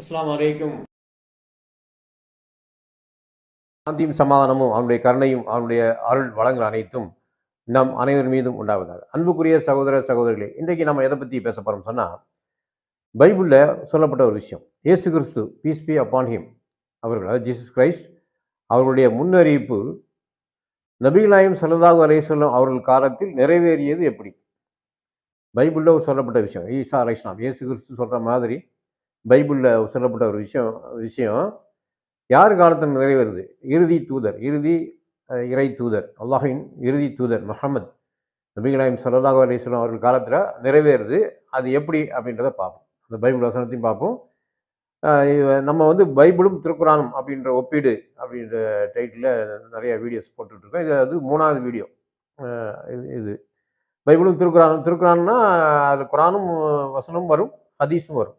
அஸ்லாம் அலைக்கும். சாந்தியும் சமாதானமும் அவனுடைய கருணையும் அவனுடைய அருள் வளங்கள் அனைத்தும் நம் அனைவர் மீதும் உண்டாவதாக. அன்புக்குரிய சகோதர சகோதரிகளே இன்றைக்கு நம்ம எதை பற்றி பேச போகிறோம் சொன்னால் பைபிளில் சொல்லப்பட்ட ஒரு விஷயம். இயேசு கிறிஸ்து பீஸ் பி அப்பான் ஹிம் அவர்கள் அதாவது ஜீசஸ் கிரைஸ்ட் அவர்களுடைய முன்னறிவிப்பு நபிகளாயும் அலை சொல்லும் அவர்கள் காலத்தில் நிறைவேறியது எப்படி? பைபிளில் சொல்லப்பட்ட விஷயம். ஈசா அலைஸ்லாம் இயேசு கிறிஸ்து சொல்கிற மாதிரி பைபிளில் சொல்லப்பட்ட ஒரு விஷயம் விஷயம். யார் காலத்தில் நிறைவேறுது? இறுதி தூதர் இறுதி இறை தூதர். அல்லாஹின் இறுதி தூதர் முகமது நபிகளாயம் சல்லாஹூ அலிஸ்லாம் அவர்கள் காலத்தில் நிறைவேறுது. அது எப்படி அப்படின்றத பார்ப்போம். அந்த பைபிள் வசனத்தையும் பார்ப்போம். நம்ம வந்து பைபிளும் திருக்குறானும் அப்படின்ற ஒப்பீடு அப்படின்ற டைட்டில் நிறைய வீடியோஸ் போட்டுட்ருக்கோம். இது அது மூணாவது வீடியோ. இது இது. பைபிளும் திருக்குறானும் திருக்குறான்னா அது குரானும் வசனமும் வரும் ஹதீஸும் வரும்.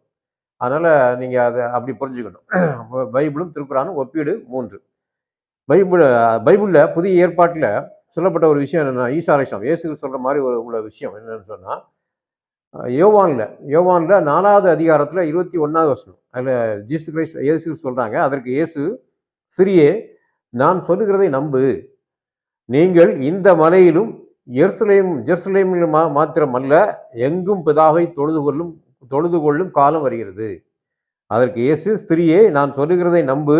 அதனால் நீங்கள் அதை அப்படி புரிஞ்சுக்கணும். பைபிளும் திருக்குறானும் ஒப்பீடு மூன்று. பைபிள் பைபிளில் புதிய ஏற்பாட்டில் சொல்லப்பட்ட ஒரு விஷயம் என்னென்னா ஈசா அலிஸ்லாம் இயேசு சொல்கிற மாதிரி ஒரு உள்ள விஷயம் என்னென்னு சொன்னால் யோவானில் யோவானில் நாலாவது அதிகாரத்தில் இருபத்தி ஒன்றாவது வசனம். அதில் ஜீசு கிரைஸ் இயேசு சொல்கிறாங்க அதற்கு இயேசு சிறியே நான் சொல்லுகிறதை நம்பு. நீங்கள் இந்த மலையிலும் எருசலேம் ஜெருசலேமிலும் மாத்திரம் அல்ல எங்கும் பிதாவை தொழுது கொள்ளும் தொழுது கொள்ளும் காலம் வருகிறது. அதற்கு இயேசு ஸ்திரியே நான் சொல்லுகிறதை நம்பு.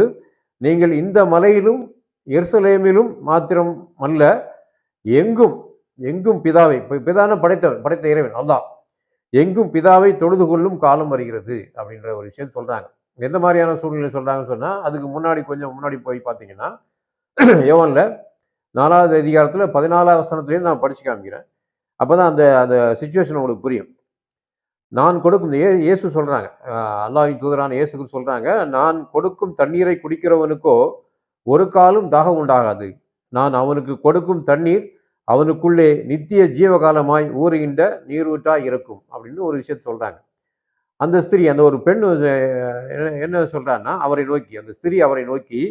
நீங்கள் இந்த மலையிலும் எருசலேமிலும் மாத்திரம் அல்ல எங்கும் எங்கும் பிதாவை பிதான படைத்தவன் படைத்த இறைவன் அல்லாஹ். எங்கும் பிதாவை தொழுது கொள்ளும் காலம் வருகிறது அப்படின்ற ஒரு விஷயம் சொல்கிறாங்க எந்த மாதிரியான சூழ்நிலை சொல்கிறாங்கன்னு சொன்னால் அதுக்கு முன்னாடி கொஞ்சம் முன்னாடி போய் பார்த்தீங்கன்னா யோவனில் நாலாவது அதிகாரத்தில் பதினாலாவது வசனத்துலேருந்து நான் படித்து காமிக்கிறேன். அப்போ தான் அந்த அந்த சுச்சுவேஷன் உங்களுக்கு புரியும். நான் கொடுக்கும் ஏ இயேசு சொல்கிறாங்க அல்லாஹின் தூதரான இயேசுக்கு சொல்கிறாங்க நான் கொடுக்கும் தண்ணீரை குடிக்கிறவனுக்கோ ஒரு காலும் தாகம் உண்டாகாது. நான் அவனுக்கு கொடுக்கும் தண்ணீர் அவனுக்குள்ளே நித்திய ஜீவகாலமாய் ஊறுகின்ற நீரூற்றாய் இருக்கும் அப்படின்னு ஒரு விஷயத்தை சொல்கிறாங்க அந்த ஸ்திரீ அந்த ஒரு பெண் என்ன- என்ன சொல்கிறான்னா அவரை நோக்கி அந்த ஸ்திரீ அவரை நோக்கி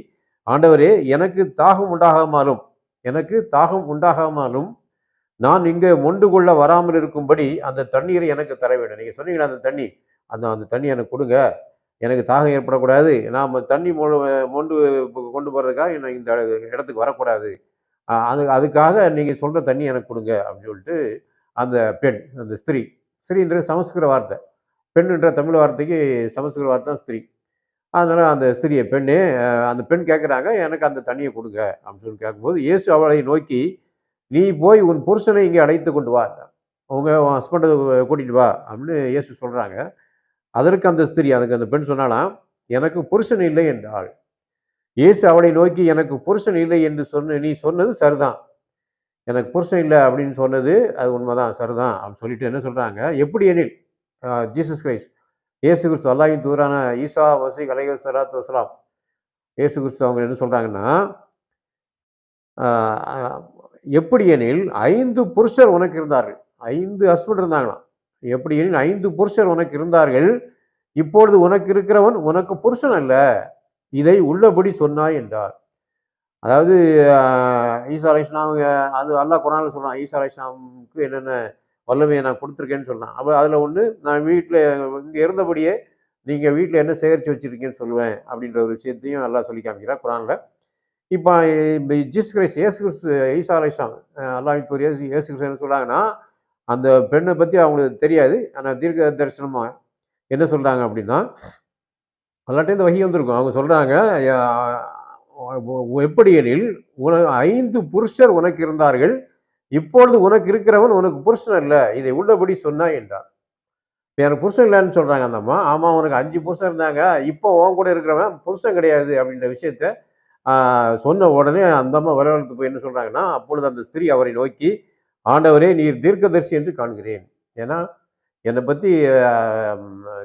ஆண்டவரே எனக்கு தாகம் உண்டாகாமலும் எனக்கு தாகம் உண்டாகாமலும் நான் இங்கே மொண்டு கொள்ள வராமல் இருக்கும்படி அந்த தண்ணீரை எனக்கு தர வேண்டும். நீங்கள் சொன்னீங்களா அந்த தண்ணி. அந்த அந்த தண்ணி எனக்கு கொடுங்க. எனக்கு தாகம் ஏற்படக்கூடாது. நாம் தண்ணி மொ மொண்டு கொண்டு போகிறதுக்காக நான் இந்த இடத்துக்கு வரக்கூடாது. அது அதுக்காக நீங்கள் சொல்கிற தண்ணி எனக்கு கொடுங்க அப்படின்னு சொல்லிட்டு அந்த பெண் அந்த ஸ்திரீ ஸ்திரீன்ற சமஸ்கிருத வார்த்தை. பெண்ணுன்ற தமிழ் வார்த்தைக்கு சமஸ்கிருத வார்த்தை தான் ஸ்திரீ. அதனால் அந்த ஸ்திரியை பெண்ணு அந்த பெண் கேட்குறாங்க எனக்கு அந்த தண்ணியை கொடுங்க அப்படின்னு சொல்லி கேட்கும்போது இயேசு அவளை நோக்கி நீ போய் உன் புருஷனை இங்கே அழைத்து கொண்டு வா. உங்க உன் ஹஸ்பண்டை கூட்டிட்டு வா அப்படின்னு இயேசு சொல்கிறாங்க அதற்கு அந்த ஸ்திரீ அதுக்கு அந்த பெண் சொன்னாலாம் எனக்கு புருஷன் இல்லை என்றாள். இயேசு அவளை நோக்கி எனக்கு புருஷன் இல்லை என்று சொன்ன நீ சொன்னது சரிதான். எனக்கு புருஷன் இல்லை அப்படின்னு சொன்னது அது உண்மைதான் சரிதான். அப்படின்னு சொல்லிட்டு என்ன சொல்கிறாங்க எப்படி எனில் ஜீசஸ் கிரைஸ்ட் இயேசு கிறிஸ்து அல்லாஹின் தூரான ஈசா வசி அலைஹி சலாத்து வசலாம் இயேசு கிறிஸ்து அவங்க என்ன சொல்கிறாங்கன்னா எப்படி எனில் ஐந்து புருஷர் உனக்கு இருந்தார்கள். ஐந்து ஹஸ்பண்ட் இருந்தாங்களாம். எப்படி எனில் ஐந்து புருஷர் உனக்கு இருந்தார்கள். இப்பொழுது உனக்கு இருக்கிறவன் உனக்கு புருஷன் அல்ல. இதை உள்ளபடி சொன்னாய் என்றார். அதாவது ஈசா அலைஸ்லாம் அது அல்லா குரானில் சொல்கிறான் ஈசா அலைஸ்லாமுக்கு என்னென்ன வல்லமையை நான் கொடுத்துருக்கேன்னு சொல்கிறான் அப்போ அதில் ஒன்று நான் வீட்டில் இங்கே இருந்தபடியே நீங்கள் வீட்டில் என்ன சேகரித்து வச்சுருக்கீங்கன்னு சொல்லுவேன் அப்படின்ற ஒரு விஷயத்தையும் நல்லா சொல்லி காமிக்கிறார் குரானில். இப்போ ஜிஸ் கிரைஸ் இயேசு கிறிஸ்து ஈசா அலைஸ்லாம் அல்லாஹின் தூர் ஏசு ஏசு கிறிஸ்து என்ன சொல்கிறாங்கன்னா அந்த பெண்ணை பற்றி அவங்களுக்கு தெரியாது. ஆனால் தீர்க்க தரிசனமாக என்ன சொல்கிறாங்க அப்படின்னா எல்லாட்டையும் இந்த வகி வந்திருக்கும். அவங்க சொல்கிறாங்க எப்படி எனில் உன ஐந்து புருஷர் உனக்கு இருந்தார்கள். இப்பொழுது உனக்கு இருக்கிறவன் உனக்கு புருஷன் இல்லை இதை உள்ளபடி சொன்னா என்றார். எனக்கு புருஷன் இல்லைன்னு சொல்கிறாங்க அந்த அம்மா. ஆமாம் உனக்கு அஞ்சு புருஷன் இருந்தாங்க. இப்போ உன் கூட இருக்கிறவன் புருஷன் கிடையாது அப்படின்ற விஷயத்த சொன்ன உடனே அந்த அம்மா வரவழைத்து போய் என்ன சொல்கிறாங்கன்னா அப்பொழுது அந்த ஸ்திரீ அவரை நோக்கி ஆண்டவரே நீர் தீர்க்கதரிசி என்று காண்கிறேன். ஏன்னா என்னை பற்றி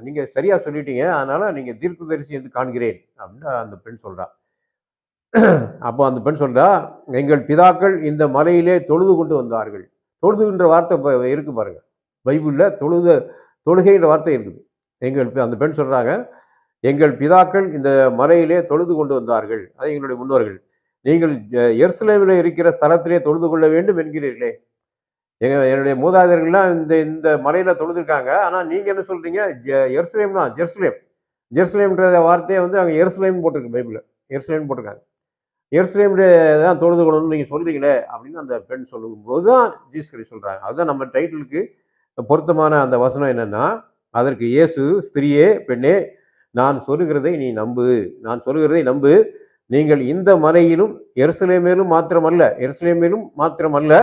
நீங்கள் சரியாக சொல்லிட்டீங்க அதனால் நீங்கள் தீர்க்கதரிசி என்று காண்கிறேன் அப்படின்னு அந்த பெண் சொல்கிறா அப்போ அந்த பெண் சொல்கிறா எங்கள் பிதாக்கள் இந்த மலையிலே தொழுது கொண்டு வந்தார்கள். தொழுதுன்ற வார்த்தை இப்போ இருக்குது பாருங்கள் பைபிளில் தொழுத தொழுகைன்ற வார்த்தை இருக்குது. எங்கள் அந்த பெண் சொல்கிறாங்க எங்கள் பிதாக்கள் இந்த மலையிலே தொழுது கொண்டு வந்தார்கள். அது எங்களுடைய முன்னோர்கள் நீங்கள் ஜ- எருசலேமில் இருக்கிற ஸ்தலத்திலே தொழுது கொள்ள வேண்டும் என்கிறீர்களே. எங்க என்னுடைய மூதாதையர்கள்லாம் இந்த இந்த மலையில் தொழுதுருக்காங்க. ஆனால் நீங்கள் என்ன சொல்கிறீங்க ஜெ- எருசலேம் தான் ஜெருசலேம். ஜெருசலேம்ன்ற வார்த்தையை வந்து அங்கே எருசலேம் போட்டிருக்கு பைபிளில். எருசலேம் போட்டிருக்காங்க. எருசலேம் தான் தொழுது கொள்ளணும்னு நீங்கள் சொல்கிறீங்களே அப்படின்னு அந்த பெண் சொல்லும்போது தான் ஜீஸ்கரி சொல்கிறாங்க அதுதான் நம்ம டைட்டிலுக்கு பொருத்தமான அந்த வசனம் என்னென்னா அதற்கு இயேசு ஸ்திரியே பெண்ணே நான் சொல்லுகிறதை நீ நம்பு. நான் சொல்லுகிறதை நம்பு. நீங்கள் இந்த மலையிலும் எருசலேமேலும் மாத்திரமல்ல எருசலேமேலும் மாத்திரமல்ல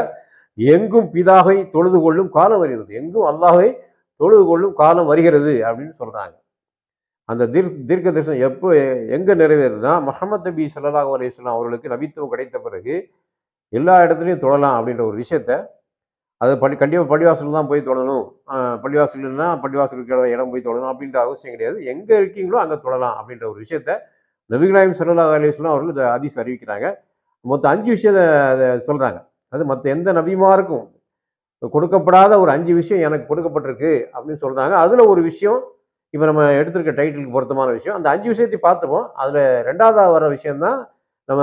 எங்கும் பிதாவை தொழுது கொள்ளும் காலம் வருகிறது. எங்கும் அல்லாஹை தொழுது கொள்ளும் காலம் வருகிறது அப்படின்னு சொல்கிறாங்க அந்த தீர் தீர்க்க தரிசனம் எப்போ எங்கே நிறைவேறுதுன்னா முகமது நபி சல்லாஹ் அலையம் அவர்களுக்கு நபித்துவம் கிடைத்த பிறகு எல்லா இடத்துலையும் தொழலாம் அப்படின்ற ஒரு விஷயத்த அது பள்ளி கண்டிப்பாக பள்ளிவாசல் தான் போய் தொடணும். பள்ளிவாசல்னா பள்ளிவாசலுக்கு இருக்கிற இடம் போய் தொடணும் அப்படின்ற அவசியம் கிடையாது. எங்கே இருக்கீங்களோ அங்கே தொடலாம் அப்படின்ற ஒரு விஷயத்த நபிகளாயம் ஸல்லல்லாஹு அலிஸ்லாம் அவர்கள் இதை ஹதீஸ் அறிவிக்கிறாங்க. மொத்தம் அஞ்சு விஷயத்தை அதை சொல்கிறாங்க அது மற்ற எந்த நபிமாருக்கும் கொடுக்கப்படாத ஒரு அஞ்சு விஷயம் எனக்கு கொடுக்கப்பட்டிருக்கு அப்படின்னு சொல்கிறாங்க அதில் ஒரு விஷயம் இப்போ நம்ம எடுத்திருக்க டைட்டிலுக்கு பொருத்தமான விஷயம். அந்த அஞ்சு விஷயத்தை பார்த்துப்போம். அதில் ரெண்டாவதாக வர விஷயம்தான் நம்ம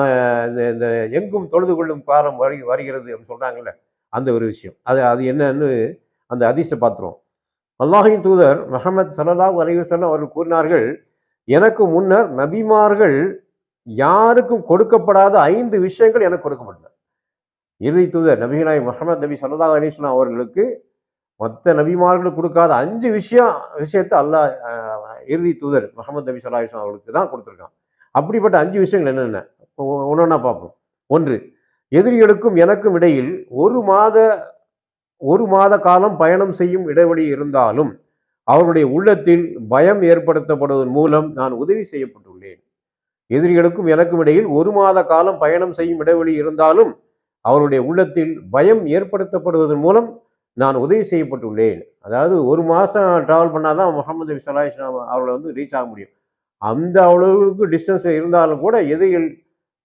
இந்த இந்த எங்கும் தொழுது கொள்ளும் காலம் வரி வருகிறது அப்படின்னு சொல்கிறாங்கல்ல அந்த ஒரு விஷயம். அது அது என்னன்னு அந்த அதிசை பார்த்துருவோம். அல்லாஹின் தூதர் மஹமத் சல்லல்லாஹு அலைஹி அவர்கள் கூறினார்கள் எனக்கு முன்னர் நபிமார்கள் யாருக்கும் கொடுக்கப்படாத ஐந்து விஷயங்கள் எனக்கு கொடுக்கப்பட்டன. இறுதி தூதர் நபிகளாய் முகமது நபி சல்லல்லாஹு அலிஸ்லாம் அவர்களுக்கு மற்ற நபிமார்களுக்கு கொடுக்காத அஞ்சு விஷயம் விஷயத்தை அல்லாஹ் இறுதி தூதர் முகமது நபி சல்லா அலிஸ்லாம் அவர்களுக்கு தான் கொடுத்துருக்கான். அப்படிப்பட்ட அஞ்சு விஷயங்கள் என்னென்ன? ஒன்று ஒன்றா பார்ப்போம். ஒன்று எதிரிகளுக்கும் எனக்கும் இடையில் ஒரு மாத ஒரு மாத காலம் பயணம் செய்யும் இடைவெளி இருந்தாலும் அவருடைய உள்ளத்தில் பயம் ஏற்படுத்தப்படுவதன் மூலம் நான் உதவி செய்யப்பட்டுள்ளேன். எதிரிகளுக்கும் எனக்கும் இடையில் ஒரு மாத காலம் பயணம் செய்யும் இடைவெளி இருந்தாலும் அவருடைய உள்ளத்தில் பயம் ஏற்படுத்தப்படுவதன் மூலம் நான் உதவி செய்யப்பட்டுள்ளேன். அதாவது ஒரு மாதம் ட்ராவல் பண்ணால் தான் முகமது நபி சலாஹ் இஸ்லாம் அவர்களை வந்து ரீச் ஆக முடியும். அந்த அளவுக்கு டிஸ்டன்ஸ் இருந்தாலும் கூட எதிரிகள்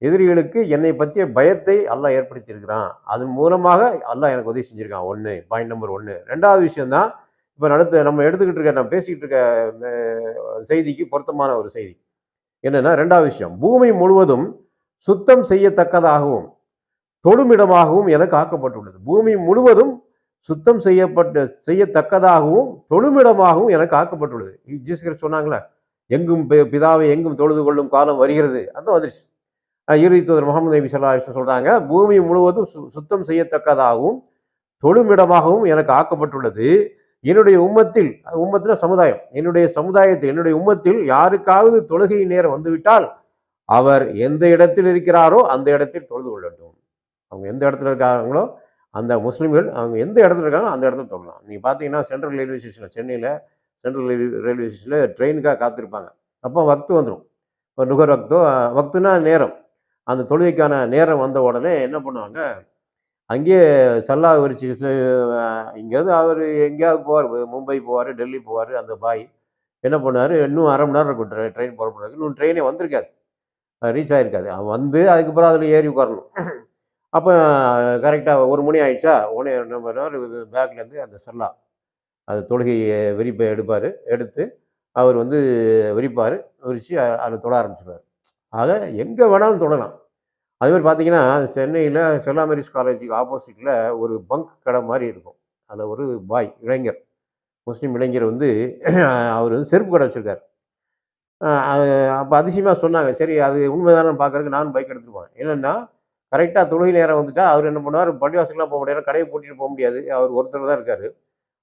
எதிரிகளுக்கு என்னை பற்றிய பயத்தை அல்லாஹ் ஏற்படுத்தியிருக்கிறான். அதன் மூலமாக அல்லாஹ் எனக்கு உதவி செஞ்சுருக்கான். ஒன்று பாயிண்ட் நம்பர் ஒன்று ரெண்டாவது விஷயந்தான் இப்போ நடத்து நம்ம எடுத்துக்கிட்டு இருக்க நம்ம பேசிக்கிட்டு இருக்க செய்திக்கு பொருத்தமான ஒரு செய்தி. என்னென்னா ரெண்டாவது விஷயம் பூமி முழுவதும் சுத்தம் செய்யத்தக்கதாகவும் தொழுமிடமாகவும் எனக்கு ஆக்கப்பட்டுள்ளது. பூமி முழுவதும் சுத்தம் செய்யப்பட்ட செய்யத்தக்கதாகவும் தொழுமிடமாகவும் எனக்கு ஆக்கப்பட்டுள்ளது. ஜீசகர் சொன்னாங்களே எங்கும் பிதாவை எங்கும் தொழுது கொள்ளும் காலம் வருகிறது. அந்த வந்துருச்சு இறுதி தூதர் முகமது நபி சொல்லா அலைஹி சொல்றாங்க பூமி முழுவதும் சு- சுத்தம் செய்யத்தக்கதாகவும் தொழுமிடமாகவும் எனக்கு ஆக்கப்பட்டுள்ளது. என்னுடைய உம்மத்தில் உம்மத்தில் சமுதாயம் என்னுடைய சமுதாயத்தில் என்னுடைய உம்மத்தில் யாருக்காவது தொழுகை நேரம் வந்துவிட்டால் அவர் எந்த இடத்தில் இருக்கிறாரோ அந்த இடத்தில் தொழுது கொள்ளட்டும். அவங்க எந்த இடத்துல இருக்காங்களோ அந்த முஸ்லீம்கள் அவங்க எந்த இடத்துல இருக்காங்களோ அந்த இடத்துல தொழலாம். நீங்கள் பார்த்தீங்கன்னா சென்ட்ரல் ரயில்வே ஸ்டேஷனில் சென்னையில் சென்ட்ரல் ரயில்வே ஸ்டேஷனில் ட்ரெயினுக்காக காத்திருப்பாங்க. அப்போ வக்து வந்துடும் இப்போ நுகர் வக்தோ வக்துனா நேரம். அந்த தொழுகைக்கான நேரம் வந்த உடனே என்ன பண்ணுவாங்க? அங்கேயே சல்லா விரிச்சு இங்கேயாவது அவர் எங்கேயாவது போவார். மும்பை போவார் டெல்லி போவார் அந்த பாய். என்ன பண்ணார் இன்னும் அரை மணி நேரம் இருக்கும் ட்ரெயின் ட்ரெயின் புறப்படுறதுக்கு இன்னும் ட்ரெயினே வந்திருக்காது. ரீச் ஆகிருக்காது அவன் வந்து அதுக்கப்புறம் அதில் ஏறி உட்காரணும். அப்போ கரெக்டாக ஒரு மணி ஆயிடுச்சா? உடனே நம்ம பேக்லேருந்து அந்த சல்லா அது தொழுகையை விரிப்பை எடுப்பார். எடுத்து அவர் வந்து விரிப்பார். விரித்து அதில் தொட ஆரம்பிச்சிடுவார் ஆக எங்கே வேணாலும் தொடலாம். அதுமாதிரி பார்த்தீங்கன்னா சென்னையில் செல்லா மேரிஸ் காலேஜுக்கு ஆப்போசிட்டில் ஒரு பங்க் கடை மாதிரி இருக்கும். அதில் ஒரு பாய் இளைஞர் முஸ்லீம் இளைஞர் வந்து அவர் வந்து செருப்பு கடை வச்சுருக்கார். அப்போ அதிசயமாக சொன்னாங்க. சரி அது உண்மைதானு பார்க்குறதுக்கு நானும் பைக் எடுத்துட்டு போனேன். என்னென்னா கரெக்டாக தொழுகை நேரம் வந்துட்டால் அவர் என்ன பண்ணுவார்? பள்ளிவாசலாம் போக முடியாது. கடையை பூட்டிட்டு போக முடியாது. அவர் ஒருத்தர் தான் இருக்கார்.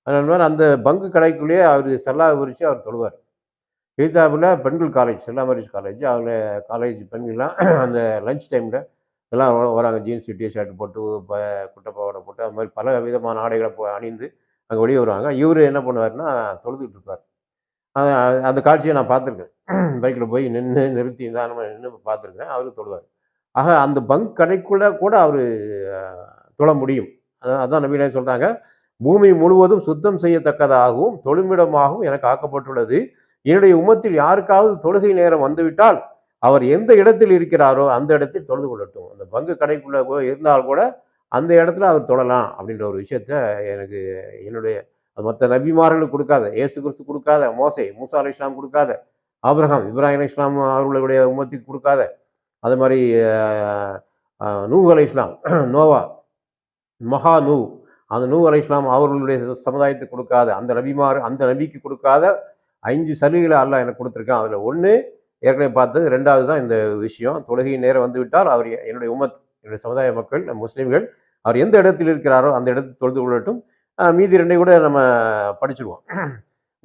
அதனால அந்த பங்கு கடைக்குள்ளேயே அவர் செல்லா விரித்து அவர் தொழுவார். எழுத்தாப்பில் பெண்கள் காலேஜ் செல்லாமரிஸ் காலேஜ் அவங்க காலேஜ் பெண்கள்லாம் அந்த லஞ்ச் டைமில் எல்லாம் வராங்க ஜீன்ஸ் டிஷர்ட் போட்டு ப குட்டை பாவாடை போட்டு அது மாதிரி பல விதமான ஆடைகளை போ அணிந்து அங்கே வெளியே வருவாங்க. இவர் என்ன பண்ணுவாருன்னா தொழுதுகிட்டு இருப்பார். அந்த காட்சியை நான் பார்த்துருக்கேன். பைக்கில் போய் நின்று நிறுத்தி நிதானமாக நின்று பார்த்துருக்கேன் அவரும் தொழுவார். ஆக அந்த பங்க் கடைக்குள்ளே கூட அவர் தொழ முடியும். அதான் நவீன சொல்கிறாங்க பூமி முழுவதும் சுத்தம் செய்யத்தக்கதாகவும் தொழுமிடமாகவும் எனக்கு ஆக்கப்பட்டுள்ளது. என்னுடைய உம்மத்தில் யாருக்காவது தொழுகை நேரம் வந்துவிட்டால் அவர் எந்த இடத்தில் இருக்கிறாரோ அந்த இடத்தில் தொழுது கொள்ளட்டும். அந்த பங்கு கடைக்குள்ளே இருந்தால் கூட அந்த இடத்துல அவர் தொழலாம் அப்படின்ற ஒரு விஷயத்த எனக்கு என்னுடைய மற்ற நபிமார்களுக்கு கொடுக்காத இயேசு கிறிஸ்து கொடுக்காத மோசை மூசா அலி இஸ்லாம் கொடுக்காத ஆப்ரஹாம் இப்ராஹிம் இஸ்லாம் அவர்களுடைய உம்மத்துக்கு கொடுக்காத அது மாதிரி நூ அலை இஸ்லாம் நோவா மகா நூ அந்த நூ அலை இஸ்லாம் அவர்களுடைய சமுதாயத்துக்கு கொடுக்காத அந்த நபிமார் அந்த நபிக்கு கொடுக்காத அஞ்சு சலுகைகளை அல்லாஹ் எனக்கு கொடுத்துருக்கான். அதில் ஒன்று ஏற்கனவே பார்த்தது. ரெண்டாவது தான் இந்த விஷயம். தொழுகை நேரம் வந்து விட்டால் அவர் என்னுடைய உமத் என்னுடைய சமுதாய மக்கள் முஸ்லீம்கள் அவர் எந்த இடத்தில் இருக்கிறாரோ அந்த இடத்தில் தொழுது கொள்ளட்டும். மீதி ரெண்டை கூட நம்ம படிச்சிருவோம்.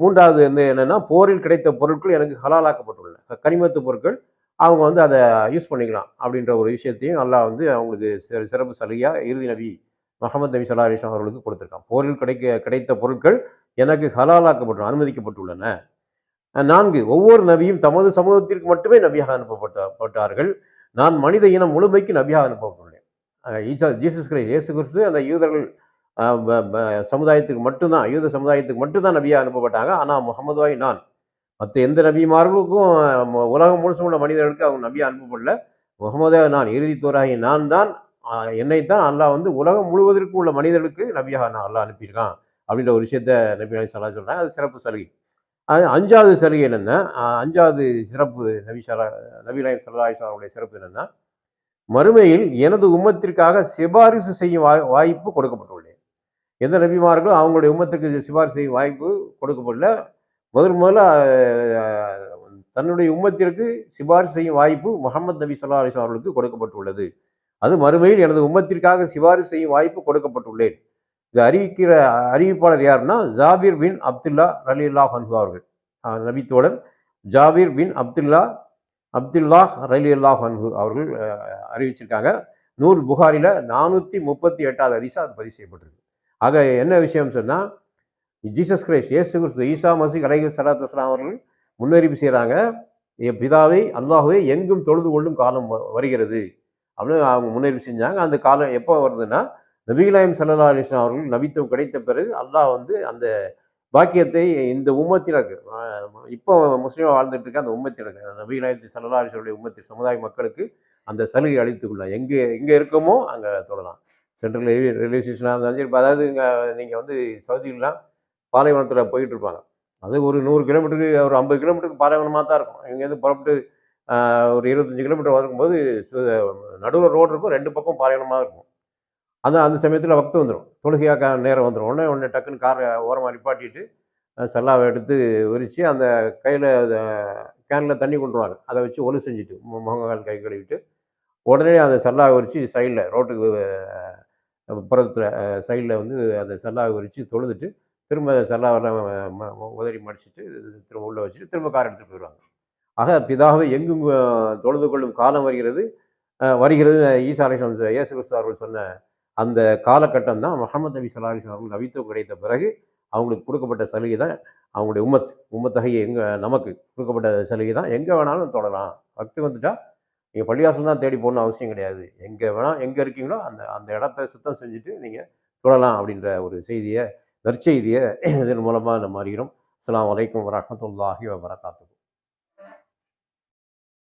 மூன்றாவது வந்து என்னென்னா போரில் கிடைத்த பொருட்கள் எனக்கு ஹலாலாக்கப்பட்டுள்ளன. கனிமத்து பொருட்கள் அவங்க வந்து அதை யூஸ் பண்ணிக்கலாம் அப்படின்ற ஒரு விஷயத்தையும் அல்லாஹ் வந்து அவங்களுக்கு சிறப்பு சலுகையாக இறுதி நபி முகமது நபி சல்லா அலிஸ்லாம் அவர்களுக்கு கொடுத்துருக்கான். போரில் கிடைக்க கிடைத்த பொருட்கள் எனக்கு ஹலாலாக்கப்பட்டு அனுமதிக்கப்பட்டுள்ளன. நான்கு ஒவ்வொரு நபியும் தமது சமூகத்திற்கு மட்டுமே நபியாக அனுப்பப்பட்டப்பட்டார்கள் நான் மனித இனம் முழுமைக்கு நபியாக அனுப்பப்பட்டுள்ளேன். ஈசா ஜீசஸ் கிரை இயேசு கிறிஸ்து அந்த யூதர்கள் சமுதாயத்துக்கு மட்டும்தான் யூத சமுதாயத்துக்கு மட்டும்தான் நபியாக அனுப்பப்பட்டாங்க. ஆனால் முகமதுவாய் நான். மற்ற எந்த நபிமார்களுக்கும் உலகம் முழுசும் உள்ள மனிதர்களுக்கு அவங்க நபியாக அனுப்பப்படல. முகமது நான் இறுதி தோராகி நான் தான் என்னைத்தான் அல்லாஹ் வந்து உலகம் முழுவதற்கும் உள்ள மனிதர்களுக்கு நபியாக நான் அல்லாஹ் அனுப்பியிருக்கான். அப்படின்ற ஒரு விஷயத்த நபி அலி சொல்லா சொல்கிறாங்க அது சிறப்பு சலுகை. அது அஞ்சாவது சலுகை என்னென்னா அஞ்சாவது சிறப்பு நபி சலா நபி நாயம் சல்லா சிறப்பு என்னென்னா மறுமையில் எனது உம்மத்திற்காக சிபாரிசு செய்யும் வாய் வாய்ப்பு கொடுக்கப்பட்டுள்ளேன் எந்த நபிமார்களும் அவங்களுடைய உம்மத்திற்கு சிபாரிசு செய்யும் வாய்ப்பு கொடுக்கப்படல. முதல் முதல்ல தன்னுடைய உம்மத்திற்கு சிபாரிசு செய்யும் வாய்ப்பு முகமது நபி சொல்லா அலிஸ் அவர்களுக்கு கொடுக்கப்பட்டுள்ளது. அது மறுமையில் எனது உம்மத்திற்காக சிபாரிசு செய்யும் வாய்ப்பு கொடுக்கப்பட்டுள்ளேன் இது அறிவிக்கிற அறிவிப்பாளர் யாருன்னா ஜாபீர் பின் அப்துல்லா ரலி அல்லாஹ் அவர்கள். நபித்தோழர் ஜாபீர் பின் அப்துல்லா அப்துல்லாஹ் ரலி அல்லாஹ் அன்ஹு அவர்கள் அறிவிச்சிருக்காங்க. நூல் புகாரில் நானூற்றி முப்பத்தி எட்டாவது அதிசா அது பதிவு செய்யப்பட்டிருக்கு. ஆக என்ன விஷயம் சொன்னால் ஜீசஸ் கிரைஸ்ட் இயேசு கிறிஸ்து ஈசா மசி அலைஹி ஸலாத்து அவர்கள் முன்னறிவு செய்கிறாங்க என் பிதாவை அல்லாஹுவே எங்கும் தொழுது கொள்ளும் காலம் வ- வருகிறது. அப்படின்னு அவங்க முன்னறிவு செஞ்சாங்க. அந்த காலம் எப்போ வருதுன்னா நபிகளாயம் சல்லா அலிஸ்லாம் அவர்கள் நபித்துவம் கிடைத்த பிறகு அல்லாஹ் வந்து அந்த பாக்கியத்தை இந்த உம்மத்தினருக்கு இப்போ முஸ்லீமாக வாழ்ந்துட்டு இருக்க அந்த உம்மத்தினருக்கு நபிகளாயத்து சல்லா அலிஸ்வருடைய உம்மத்தி சமுதாய மக்களுக்கு அந்த சலுகை அளித்துக்கொள்ளலாம் எங்கே எங்கே இருக்கோமோ அங்கே தொடலாம். சென்ட்ரல் ரயில்வே ரயில்வே ஸ்டேஷனாக இருந்தாலும் சரி இப்போ அதாவது இங்கே நீங்கள் வந்து சவுதியிலாம் பாலைவனத்தில் போயிட்டு இருப்பாங்க. அது ஒரு நூறு கிலோமீட்டருக்கு ஒரு ஐம்பது கிலோமீட்டருக்கு பாலைவனமாக தான் இருக்கும். இங்கேருந்து புறப்பட்டு ஒரு இருபத்தஞ்சி கிலோமீட்டர் வரும்போது நடுவில் ரோடு இருக்கும் ரெண்டு பக்கம் பாலைவனமாக இருக்கும். அந்த அந்த சமயத்தில் வக்து வந்துடும் தொழுகையாக நேரம் வந்துடும் உடனே உடனே டக்குன்னு காரை ஓரமாக நிப்பாட்டிட்டு செல்லாவை சல்லாவை எடுத்து விரித்து அந்த கையில் கேனில் தண்ணி கொண்டுருவாங்க அதை வச்சு ஒலு செஞ்சுட்டு முகங்கால் கை கழுவிட்டு உடனே அந்த செல்லாவை விரித்து சைடில் ரோட்டுக்கு புறத்தில் சைடில் வந்து அந்த செல்லாவை விரித்து தொழுதுட்டு திரும்ப செல்லாவெல்லாம் ம- உதறி மடிச்சிட்டு திரும்ப உள்ளே வச்சுட்டு திரும்ப கார் எடுத்துகிட்டு போயிடுவாங்க. ஆக பிதாவை எங்கும் தொழுது கொள்ளும் காலம் வருகிறது. வருகிறது. ஈசா அலிஸ்லாம் இயேசு கிறிஸ்து அவர்கள் சொன்ன அந்த காலகட்டம் தான் முகமது நபி சல்லா அலிஸ்லாம் அவர்கள் நபித்துவம் கிடைத்த பிறகு அவங்களுக்கு கொடுக்கப்பட்ட சலுகை தான் அவங்களுடைய உம்மத். உம்மத்தகைய எங்கே நமக்கு கொடுக்கப்பட்ட சலுகை தான். எங்கே வேணாலும் தொடலாம். பக்தி வந்துட்டா நீங்கள் பள்ளிவாசல் தான் தேடி போகணும்னு அவசியம் கிடையாது. எங்கே வேணால் எங்கே இருக்கீங்களோ அந்த அந்த இடத்த சுத்தம் செஞ்சுட்டு நீங்கள் தொடலாம் அப்படின்ற ஒரு செய்தியை நற்செய்தியை இதன் மூலமாக நம்ம அறிகிறோம். அஸ்லாம் வலைக்கம் வரமத்துல்லாஹி வபரகாத்துஹு.